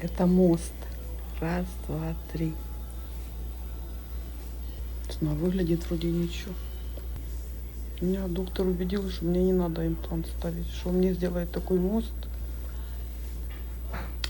Это мост. Раз, два, три. Ну, выглядит вроде ничего. Меня доктор убедил, что мне не надо имплант ставить, что он мне сделает такой мост,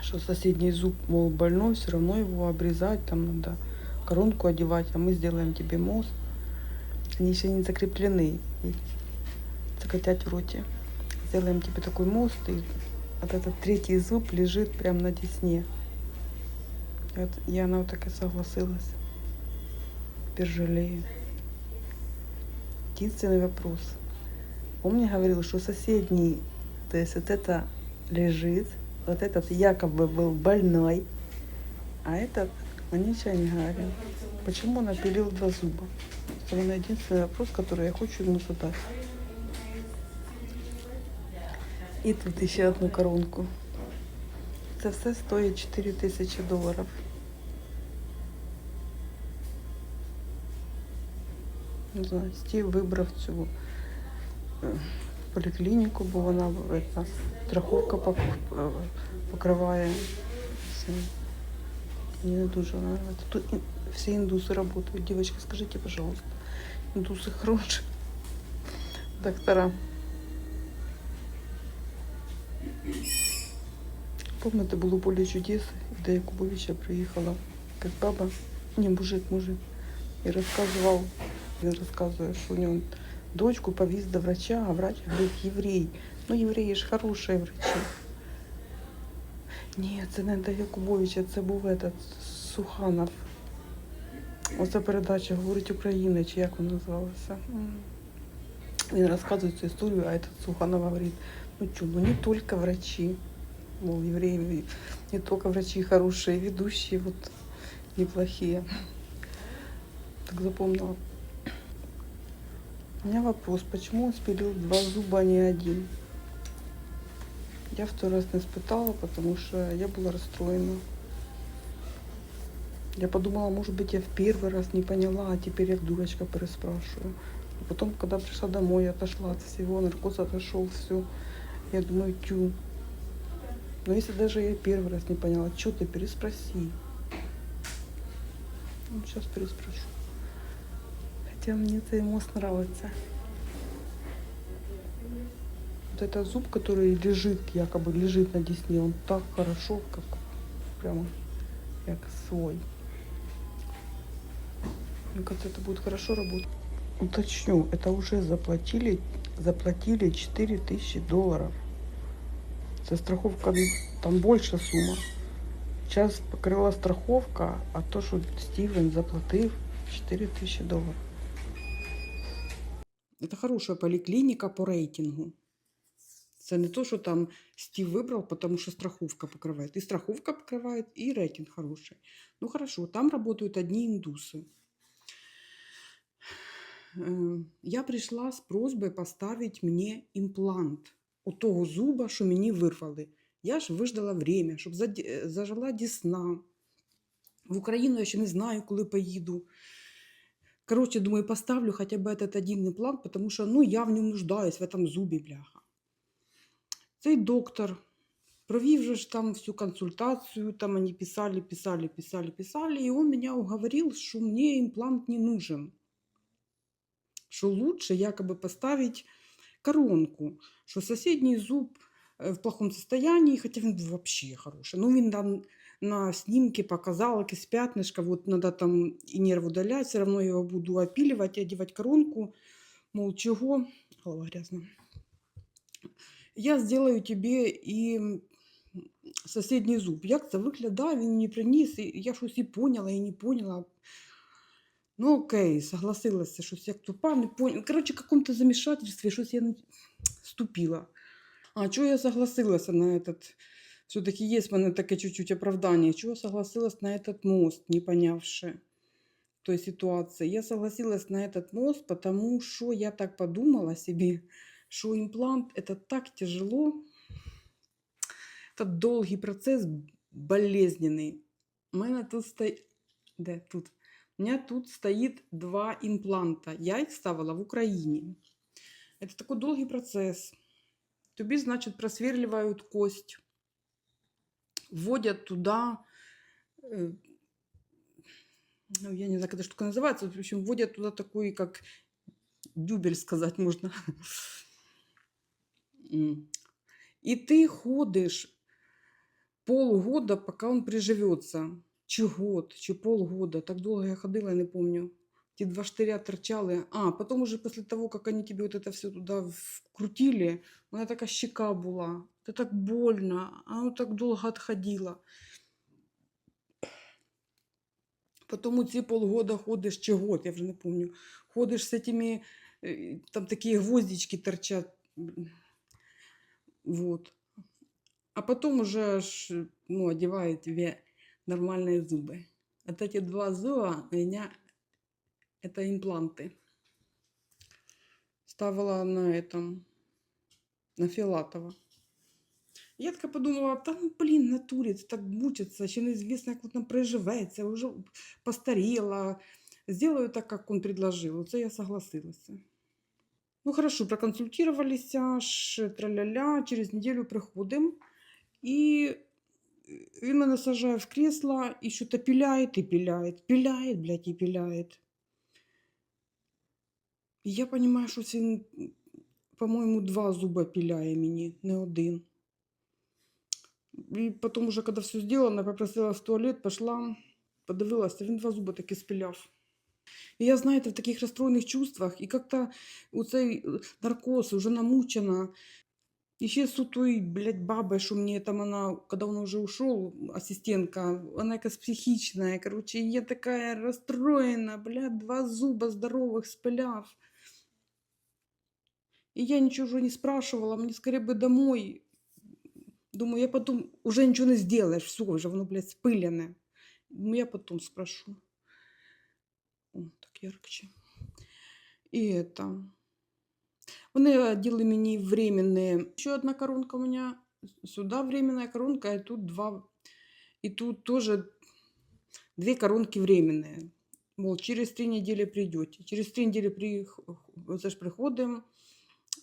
что соседний зуб, мол, больной, все равно его обрезать, там надо коронку одевать, а мы сделаем тебе мост. Они еще не закреплены. Закатять в роте. Сделаем тебе такой мост, и вот этот третий зуб лежит прямо на десне. И вот я на вот так и согласилась. Теперь жалею. Единственный вопрос. Он мне говорил, что соседний, то есть вот это лежит, вот этот якобы был больной, а этот он ничего не говорил. Почему он опилил два зуба? Это единственный вопрос, который я хочу ему задать. І тут ще одну коронку. Це все стоїть 4 тисячі доларів. Не знаю, Стів вибрав цю е, поліклініку, бо вона ета, страховка е, покриває. Мені не дуже подобається. Тут всі індуси працюють. Дівчатки, скажіть, пожалуйста, індуси хороші. Доктора. Помните, було поле чудес, де Якубовича приїхала як баба, ні, мужик, мужик, і розказував, він розказує, що у нього дочку повіз до врача, а врач говорить, єврей. Ну, євреї ж хороші врачі. Ні, це не до Якубовича, це був этот Суханов. Оце передача говорить Україна, чи як вона називалася. М. Він розказує цю історію, а этот Суханов говорить, ну что, ну не только врачи, мол, евреи, не только врачи хорошие, ведущие вот неплохие. Так запомнила. У меня вопрос, почему он спилил два зуба, а не один? Я второй раз не испытала, потому что я была расстроена. Я подумала, может быть, я в первый раз не поняла, а теперь я как дурочка переспрашиваю. Потом, когда пришла домой, отошла от всего, наркоз отошел, все. Я думаю, тю. Но если даже я первый раз не поняла, что ты переспроси. Ну, сейчас переспрошу. Хотя мне этот мост нравится. Вот этот зуб, который лежит, якобы лежит на десне, он так хорошо, как прямо как свой. Мне кажется, это будет хорошо работать Уточню, это уже заплатили, заплатили 4000 долларов. За страховка там больше сумма. Сейчас покрыла страховка, а то, що Стівен заплатив 4 тисячі доларів. Це хороша поліклініка по рейтингу. Це не то, що там Стів вибрав, тому що страховка покриває. І страховка покриває, і рейтинг хороший. Ну хорошо, там працюють одні індуси. Э, Я прийшла з просьбою поставити мені імплант у того зуба, що мені вирвали. Я ж виждала время, щоб заді- е, зажила дісна. В Україну я ще не знаю, коли поїду. Короче, думаю, поставлю хотя бы этот один имплант, потому что, ну, я в нем нуждаюсь, в этом зубі, бляха. Цей доктор провів же ж там всю консультацию, там они писали, писали, писали, писали, и он меня уговорил, что мне имплант не нужен. Что лучше якобы поставить коронку, что соседний зуб э, в плохом состоянии, хотя он вообще хороший. Ну, він там на снимке показал, якесь пятнышко, вот надо там и нерв удалять, все равно я его буду опиливать и одевать коронку. Мол, чего? Голова грязная. Я сделаю тебе і соседній зуб. Як це виглядає, він мені приніс, і я щось і поняла, і не поняла. Ну, окей, согласилася, щось як тупа, не поняла. Коротше, в каком-то замішательстві щось я не вступила. А чого я согласилася на этот... Все-таки є в мене таке чуть-чуть оправдання. Чого согласилась на этот мост, не понявши той ситуации. Я согласилась на этот мост, потому что я так подумала себе, что имплант это так тяжело, это долгий процесс, болезненный. У мене тут стоит... Де тут? У меня тут стоит два импланта. Я их ставила в Украине. Это такой долгий процесс. Тобі, значит, просверливают кость. вводят туда, э, ну, я не знаю, как эта штука называется, в общем, вводят туда такой, как дюбель сказать можно. И ты ходишь полгода, пока он приживется. Чи год, чи полгода. Так долго я ходила, я не помню. Ті два штыря торчали. А, потом уже после того, как они тебе вот это все туда вкрутили, у меня такая щека была. Это так больно. Оно так долго отходило. Потом у ці полгода ходиш, чи год, я вже не помню. Ходиш з этими, э, там такие гвоздички торчат. Вот. А потом уже ну, одевают нормальные зубы. Вот эти два зуба у меня это импланты. Ставила на этом, на Филатова. Я така подумала, та ну блін, в натурі, це так мучиться, ще неізвісно, як воно приживеться, вже постаріла. Сделаю так, як він предложив. Це я согласилася. Ну, хорошо, проконсультувалися, ж, траля-ля, через неділю приходимо. І він мене сажає в кресло і що-то піляє і піляє, піляє, блядь, і піляє. І я розумію, що він, по-моєму, два зуба піляє мені, не один. І потім, уже, коли все зроблено, попросила в туалет, пішла, подивилася, він два зуби таки спіляв. І я, знаєте, в таких розстроєних чувствах, і як-то у цей наркоз уже намучена. І ще з той, блядь, баби, що мені там вона, коли він вже ушов, асистентка, вона якась психічна, короче, і я така розстроєна, блядь, два зуба здорових спиляв. И я ничего уже не спрашивала, мне скорее бы домой. Думаю, я потом уже ничего не сделаешь, все, уже воно, блядь, спилене. Думаю, я потом спрошу. О, так ярче. І это. Вони оділи мені временные. Еще одна коронка у меня. Сюда временная коронка, и тут два. И тут тоже две коронки временные. Мол, через три недели придете. Через три недели при... це ж приходимо.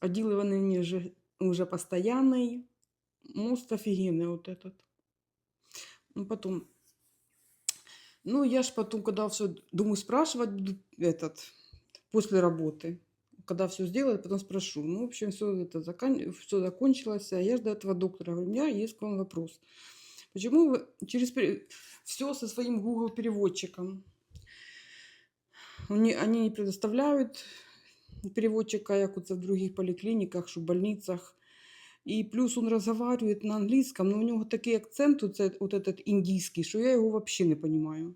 Оділи вони мені вже, вже постоянный. Мост офигенный вот этот. Ну, потом... Ну, я ж потом, когда все, думаю, спрашивать буду этот, после работы. Когда все сделаю, потом спрошу. Ну, в общем, все это закон... все закончилось. А я ж до этого доктора говорю, у меня есть к вам вопрос. Почему вы через все со своим Google переводчиком? Они, они не предоставляют переводчика, як оце в других поліклініках, що в больницях. І плюс він розмовляє на англійському, але у нього такий акцент, оце, от этот індійський, що я його взагалі не розумію.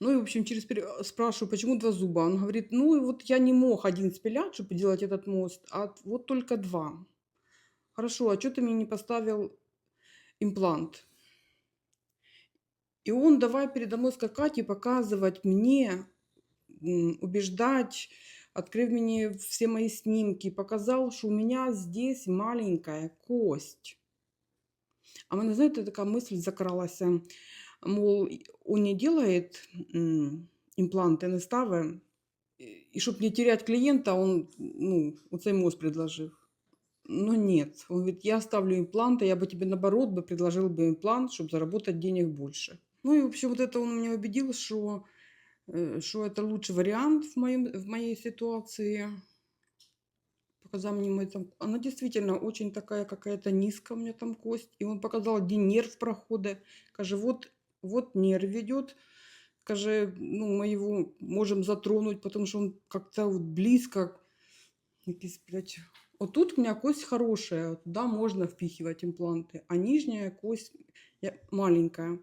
Ну и, в общем, через спрашиваю, почему два зуба? Он говорит, ну и вот я не мог один спилять, чтобы делать этот мост, а вот только два. Хорошо, а что ты мне не поставил имплант? И он давай передо мной скакать и показывать мне убеждать, открыв мне все мои снимки, показал, что у меня здесь маленькая кость. А мене, знаєте, така мисль закралася, мол, он не делает імпланти, не ставить, и чтобы не терять клиента, он ну, оцей мост предложил. Но нет, он говорит, я ставлю импланты, я бы тебе наоборот бы предложил бы имплант, чтобы заработать денег больше. Ну и, в общем, вот это он меня убедил, что Э, что это лучший вариант в, моем, в моей ситуации. Показал мне мой там... Она действительно очень такая какая-то низкая у меня там кость. И он показал, где нерв прохода. Каже, вот, вот нерв ведет. Каже, ну, мы его можем затронуть, потому что он как-то вот близко. Якийсь, блядь. Вот тут у меня кость хорошая, туда можно впихивать импланты, а нижняя кость маленькая.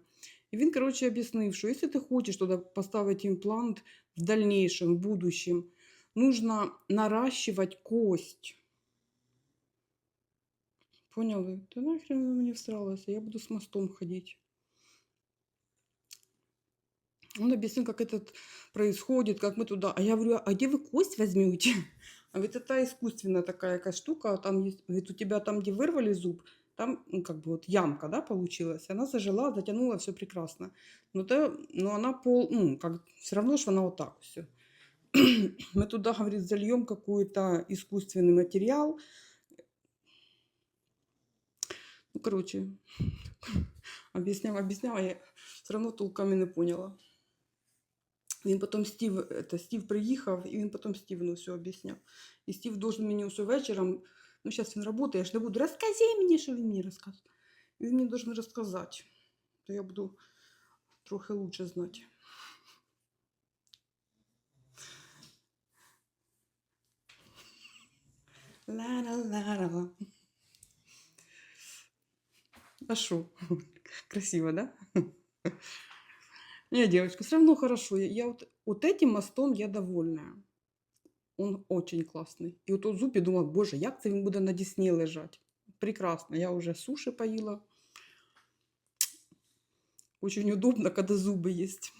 І він, коротше, об'яснив, що якщо ти хочеш туди поставити імплант в дальнейшем, в будущем, нужно наращивать кость. Поняли? Ти нахрен ви мені всралася? Я буду с мостом ходить. Он объяснил, как это происходит, как мы туда. А я говорю, а где вы кость возьмете? А ведь это искусственная такая какая штука. Там есть, ведь у тебя там, где вырвали зуб, там ну, как бы вот ямка, да, получилась. Она зажила, затянула, все прекрасно. Но, то, но она пол, ну, как, все равно, что она вот так все. Мы туда, говорит, зальем какой-то искусственный материал. Ну, короче, объясняла, объясняла, я все одно толком і не поняла. Він потім Стів, это, Стів приїхав, і він потім Стівну все об'ясняв. І Стів должен мені усе вечором, ну зараз він працює, я ж не буду, розкажи мені, що він мені розказує. І він мені должен розказати. То я буду трохи лучше знати. Ла-ла-ла-ла. А шо? Красиво, да? Не, девочка, все равно хорошо. Я, я вот, вот этим мостом я довольна. Он очень классный. І от у зубі думала, боже, як це він буде на Дісні лежати. Прекрасно. Я вже суші поїла. Очень удобно, когда зубы есть.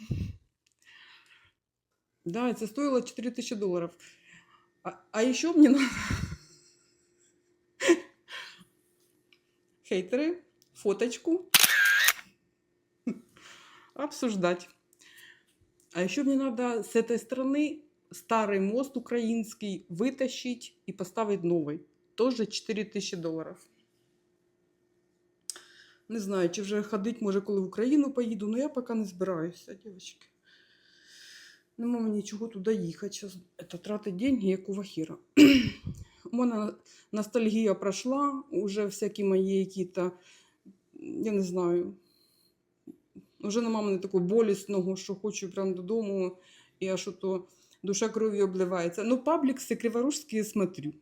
Да, это стоило 4000 долларов. А, а еще мне надо... Хейтеры, фоточку. Обсуждать. А еще мне надо с этой стороны старый мост украинский вытащить и поставить новый. Тоже 4000 долларов. Не знаю, чи вже ходить, може, коли в Україну поїду, але я поки не збираюся, дівчатки. Нема мені нічого туди їхати. Зараз це тратить деньги, як у Вахіра. У мене ностальгія пройшла, уже всякі мої які-то, я не знаю, вже нема мене такого болісного, що хочу прямо додому, і аж то душа кров'ю обливається. Ну, паблікси криворужські смотрю.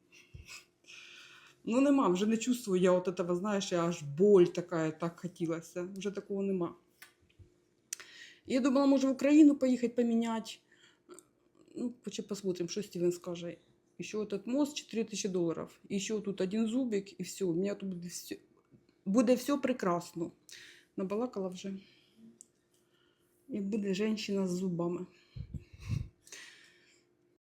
Ну, нема, вже не чувствую я от этого, знаєш, я аж боль така, так хотілося. Вже такого нема. Я думала, може в Україну поїхати поміняти. Ну, почему посмотрим, что Стивен скажет. Еще этот мост 4000 долларов. Еще тут один зубик, и все. У меня тут буде все, буде все прекрасно. Набалакала вже. І буде жінка з зубами.